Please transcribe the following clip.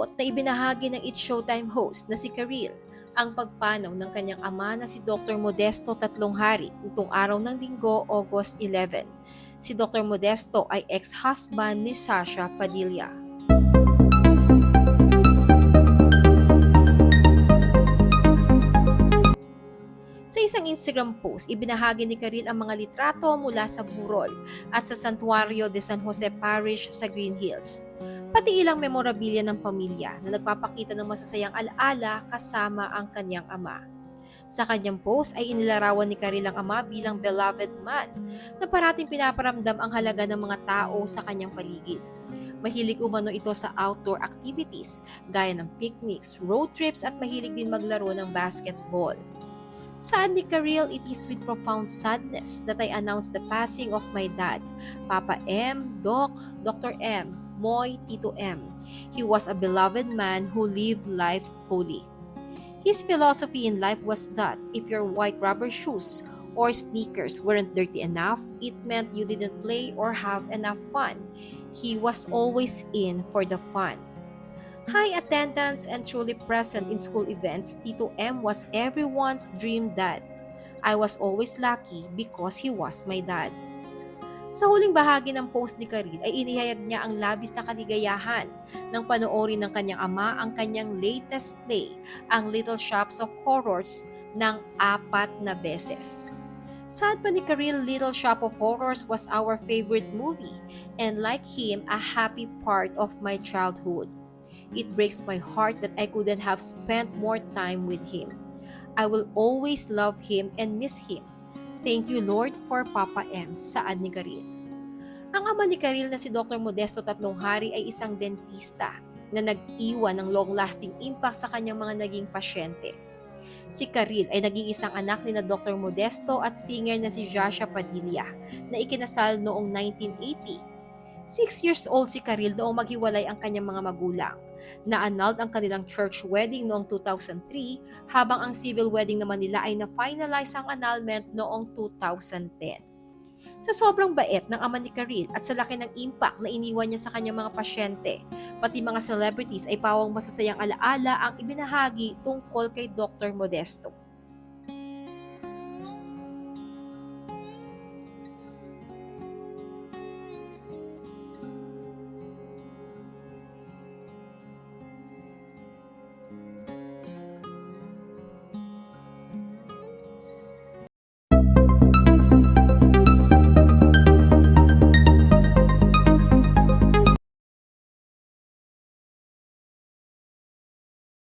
Malungkot na ibinahagi ng It's Showtime host na si Karil ang pagpanaw ng kanyang ama na si Dr. Modesto Tatlong Hari nitong araw ng linggo, August 11. Si Dr. Modesto ay ex-husband ni Sasha Padilla. Isang Instagram post, ibinahagi ni Karil ang mga litrato mula sa Burol at sa Santuario de San Jose Parish sa Green Hills. Pati ilang memorabilia ng pamilya na nagpapakita ng masasayang alaala kasama ang kanyang ama. Sa kanyang post ay inilarawan ni Karil ang ama bilang beloved man na parating pinaparamdam ang halaga ng mga tao sa kanyang paligid. Mahilig umano ito sa outdoor activities gaya ng picnics, road trips at mahilig din maglaro ng basketball. Sad ni Karil, it is with profound sadness that I announce the passing of my dad, Papa M, Doc, Dr. M, Moy, Tito M. He was a beloved man who lived life fully. His philosophy in life was that if your white rubber shoes or sneakers weren't dirty enough, it meant you didn't play or have enough fun. He was always in for the fun. High attendance and truly present in school events, Tito M was everyone's dream dad. I was always lucky because he was my dad. Sa huling bahagi ng post ni Karil ay inihayag niya ang labis na kaligayahan nang panoorin ng kanyang ama ang kanyang latest play, ang Little Shops of Horrors, ng apat na beses. Sad pa ni Karil, Little Shop of Horrors was our favorite movie and like him, a happy part of my childhood. It breaks my heart that I couldn't have spent more time with him. I will always love him and miss him. Thank you Lord for Papa M, saad ni Karil. Ang ama ni Karil na si Dr. Modesto Tatlong Hari ay isang dentista na nag-iwan ng long-lasting impact sa kanyang mga naging pasyente. Si Karil ay naging isang anak ni na Dr. Modesto at singer na si Joshua Padilla na ikinasal noong 1980 Six years old si Karil noong maghiwalay ang kanyang mga magulang. Na-annulled ang kanilang church wedding noong 2003 habang ang civil wedding naman nila ay na-finalize ang annulment noong 2010. Sa sobrang bait ng ama ni Karil at sa laki ng impact na iniwan niya sa kanyang mga pasyente, pati mga celebrities ay pawang masasayang alaala ang ibinahagi tungkol kay Dr. Modesto.